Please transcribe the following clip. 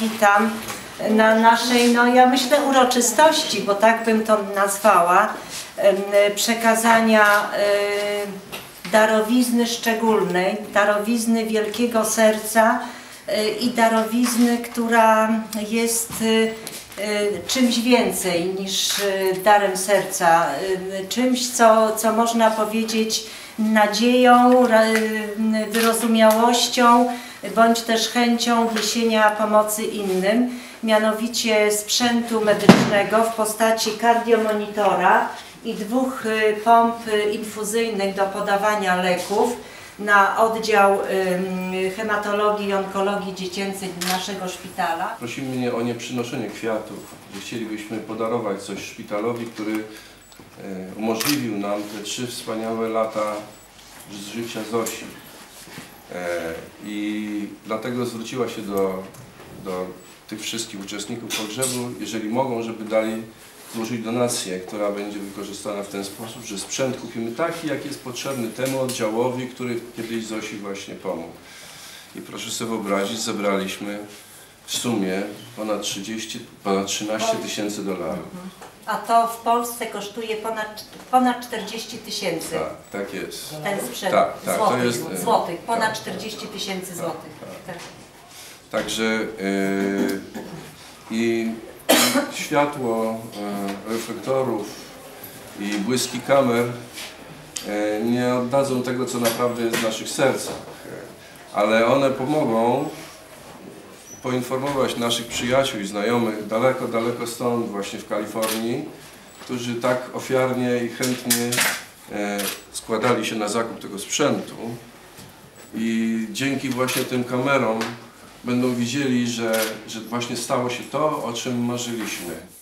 witam na naszej, no ja myślę, uroczystości, bo tak bym to nazwała, przekazania e, darowizny szczególnej, darowizny wielkiego serca e, i darowizny, która jest e, czymś więcej niż darem serca, czymś, co, co można powiedzieć nadzieją, wyrozumiałością, bądź też chęcią niesienia pomocy innym, mianowicie sprzętu medycznego w postaci kardiomonitora i dwóch y, pomp infuzyjnych do podawania leków na oddział hematologii i onkologii dziecięcej naszego szpitala. Prosimy mnie o nieprzynoszenie kwiatów, chcielibyśmy podarować coś szpitalowi, który e, umożliwił nam te trzy wspaniałe lata z życia Zosi. E, I dlatego zwróciła się do, do tych wszystkich uczestników pogrzebu, jeżeli mogą, żeby dali złożyć donację, która będzie wykorzystana w ten sposób, że sprzęt kupimy taki, jak jest potrzebny temu oddziałowi, który kiedyś Zosi właśnie pomógł. I proszę sobie wyobrazić, zebraliśmy w sumie ponad 30, ponad 13 tysięcy dolarów. A to w Polsce kosztuje ponad, ponad 40 tysięcy. Tak, tak jest. Ten sprzęt Tak, tak, to złotych, jest, e, złotych, ponad tak, 40 tysięcy złotych. Tak. Także yy, i światło yy, reflektorów i błyski kamer yy, nie oddadzą tego, co naprawdę jest w naszych sercach, ale one pomogą poinformować naszych przyjaciół i znajomych daleko, daleko stąd, właśnie w Kalifornii, którzy tak ofiarnie i chętnie e, składali się na zakup tego sprzętu i dzięki właśnie tym kamerom będą widzieli, że, że właśnie stało się to, o czym marzyliśmy.